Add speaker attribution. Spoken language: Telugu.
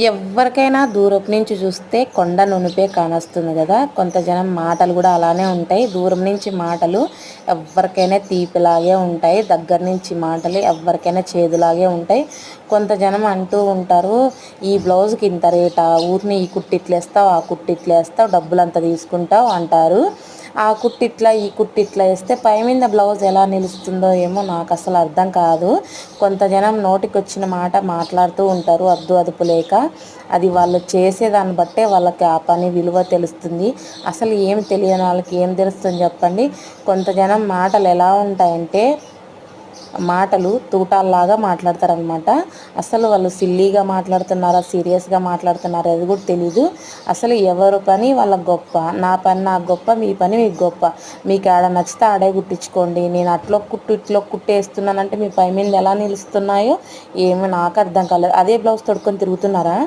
Speaker 1: ఎవరికైనా దూరపు నుంచి చూస్తే కొండ నునిపే కానొస్తుంది కదా. కొంత జనం మాటలు కూడా అలానే ఉంటాయి. దూరం నుంచి మాటలు ఎవరికైనా తీపిలాగే ఉంటాయి. దగ్గర నుంచి మాటలు ఎవరికైనా చేదులాగే ఉంటాయి. కొంత జనం అంటూ ఉంటారు ఈ బ్లౌజ్కి ఇంత రేటా? ఊరిని ఈ కుట్టిట్లేస్తావు ఆ కుట్టిట్లేస్తావు డబ్బులు అంత తీసుకుంటావు అంటారు. ఆ కుట్టిట్లా ఈ కుట్టిట్లా వేస్తే పై మీద బ్లౌజ్ ఎలా నిలుస్తుందో ఏమో నాకు అసలు అర్థం కాదు. కొంత జనం నోటికి వచ్చిన మాట మాట్లాడుతూ ఉంటారు అద్దు అదుపు లేక. అది వాళ్ళు చేసేదాన్ని బట్టే వాళ్ళకి ఆ పని విలువ తెలుస్తుంది. అసలు ఏం తెలియని వాళ్ళకి ఏం తెలుస్తుంది చెప్పండి. కొంత జనం మాటలు ఎలా ఉంటాయంటే మాటలు తూటాల్లాగా మాట్లాడతారనమాట అసలు వాళ్ళు సిల్లీగా మాట్లాడుతున్నారా సీరియస్గా మాట్లాడుతున్నారా అది కూడా తెలీదు. అసలు ఎవరు పని వాళ్ళ గొప్ప? నా పని నాకు గొప్ప మీ పని మీకు గొప్ప. మీకు ఆడ నచ్చితే ఆడే కుట్టించుకోండి నేను అట్లో కుట్టు ఇట్లో కుట్టేస్తున్నానంటే మీ పై మీద ఎలా నిలుస్తున్నాయో ఏమో నాకు అర్థం కాలేదు. అదే బ్లౌజ్ తొడుక్కొని తిరుగుతున్నారా?